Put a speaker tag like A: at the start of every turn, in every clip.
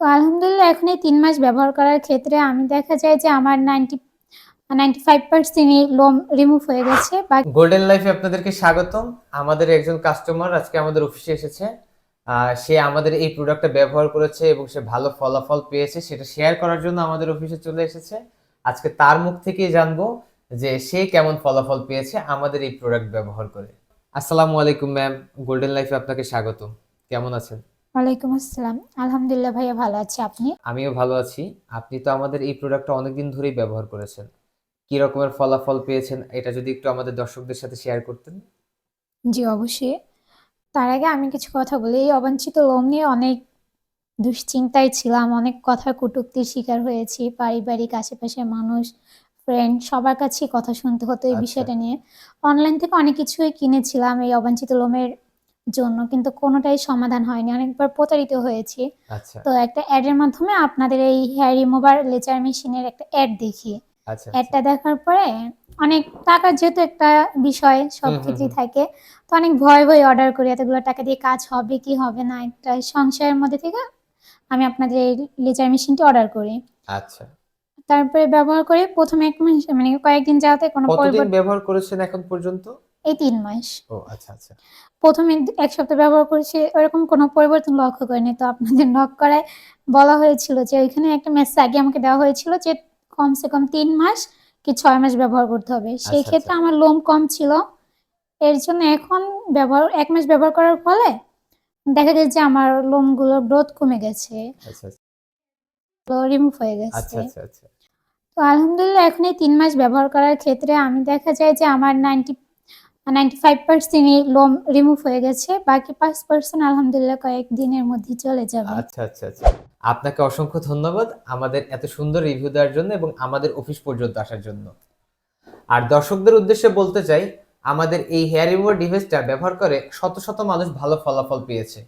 A: তো আলহামদুলিল্লাহ এখন এই তিন মাস ব্যবহার করার ক্ষেত্রে আমি দেখা যায় যে আমার 90 95% ই লোম রিমুভ হয়ে গেছে। বা
B: গোল্ডেন লাইফে আপনাদেরকে স্বাগতম। আমাদের একজন কাস্টমার আজকে আমাদের অফিসে এসেছে। সে আমাদের এই প্রোডাক্টটা ব্যবহার করেছে এবং সে ভালো ফলাফল পেয়েছে, সেটা শেয়ার করার জন্য আমাদের অফিসে চলে এসেছে। আজকে তার মুখ থেকেই জানব যে সে কেমন ফলাফল পেয়েছে আমাদের এই প্রোডাক্ট ব্যবহার করে। আসসালামু আলাইকুম ম্যাম। গোল্ডেন লাইফে আপনাকে স্বাগতম। কেমন আছেন?
A: ওয়ালাইকুম আসসালাম। আলহামদুলিল্লাহ ভাইয়া ভালো আছি। আপনি?
B: আমিও ভালো আছি। আপনি তো আমাদের এই প্রোডাক্টটা অনেকদিন ধরেই ব্যবহার করেছেন। কি রকমের ফলাফল পেয়েছেন এটা যদি একটু আমাদের দর্শকদের সাথে শেয়ার করতেন?
A: জি অবশ্যই। তার আগে আমি কিছু কথা বলি। এই অবাঞ্ছিত লোম নিয়ে অনেক দুশ্চিন্তায় ছিলাম। অনেক কথা কটূক্তির শিকার হয়েছি। পারিবারিক আশেপাশের মানুষ, ফ্রেন্ড সবার কাছেই কথা শুনতে হতো এই
B: আচ্ছা।
A: বিষয়টা নিয়ে। অনলাইন থেকে অনেক কিছুই কিনেছিলাম এই অবাঞ্ছিত লোমের জন্য। কিন্তু কোনোটাই সমাধান হয়নি। অনেকবার প্রতারিত হয়েছি।
B: আচ্ছা।
A: তো একটা এর মাধ্যমে আপনাদের এই হেয়ার রিমুভার লেজার মেশিনের একটা অ্যাড দেখি।
B: আচ্ছা, আচ্ছা।
A: এডটা দেখার পরে অনেক টাকার যেহেতু একটা বিষয় সব ক্ষেত্রেই থাকে। তো অনেক ভয়ে, ভয়ে অর্ডার করি এতগুলো টাকা দিয়ে কাজ হবে কি হবে না একটা সংশয়ের মধ্যে থেকে আমি আপনাদের এই লেজার মেশিনটি অর্ডার করি।
B: আচ্ছা।
A: তারপরে ব্যবহার করে ১ম ১ মাস মানে কয়েকদিন যাওয়াতে কোনো
B: ব্যবহার করেছেন এখন পর্যন্ত?
A: এই তিন মাস।
B: ও আচ্ছা, আচ্ছা।
A: ১ম এ ১ সপ্তাহ ব্যবহার করেছি ওরকম কোনো পরিবর্তন লক্ষ্য করিনি। তো আপনাদের নক করায় বলা হয়েছিল যে ওইখানে একটা মেসেজ আগে আমাকে দেওয়া হয়েছিল যে কমসে কম তিন মাস কি ছয় মাস ব্যবহার করতে হবে। সেই
B: আচ্ছা,
A: ক্ষেত্রে
B: আচ্ছা।
A: আমার লোম কম ছিল। এর জন্য এখন ব্যবহার এক মাস ব্যবহার করার ফলে দেখা যায় যে আমার লোমগুলোর গ্রোথ কমে গেছে।
B: আচ্ছা, আচ্ছা।
A: রিমুভ হয়ে গেছে। তো আলহামদুলিল্লাহ এখন এই তিন মাস ব্যবহার করার ক্ষেত্রে আমি দেখা যায় যে আমার 90 95% ই লোম রিমুভ হয়ে গেছে। বাকি 5% আলহামদুলিল্লাহ কয়েকদিনের মধ্যেই চলে যাবে।
B: আচ্ছা, আচ্ছা, আচ্ছা। আপনাকে অসংখ্য ধন্যবাদ আমাদের এত সুন্দর রিভিউ দেওয়ার জন্য এবং আমাদের অফিস পর্যন্ত আসার জন্য। আর দর্শকদের উদ্দেশ্যে বলতে চাই আমাদের এই হেয়ার রিমুভার ডিভাইসটা ব্যবহার করে শত, শত মানুষ ভালো ফলাফল পেয়েছে।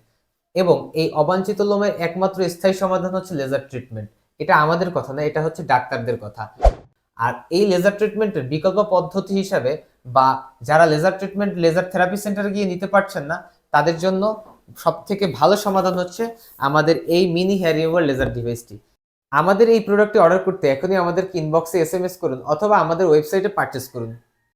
B: এবং এই অবাঞ্ছিত লোমের একমাত্র স্থায়ী সমাধান হচ্ছে লেজার ট্রিটমেন্ট। এটা আমাদের কথা না, এটা হচ্ছে ডাক্তারদের কথা। আর এই লেজার ট্রিটমেন্টের বিকল্প পদ্ধতি হিসাবে বা যারা লেজার ট্রিটমেন্ট লেজার থেরাপি সেন্টারে গিয়ে নিতে পারছেন না, তাদের জন্য সব থেকে ভালো সমাধান হচ্ছে আমাদের এই মিনি হেয়ার রিমুভার লেজার ডিভাইসটি। আমাদের এই প্রোডাক্টটি অর্ডার করতে এখনই আমাদেরকে ইনবক্সে এস করুন অথবা আমাদের ওয়েবসাইটে পারচেস করুন।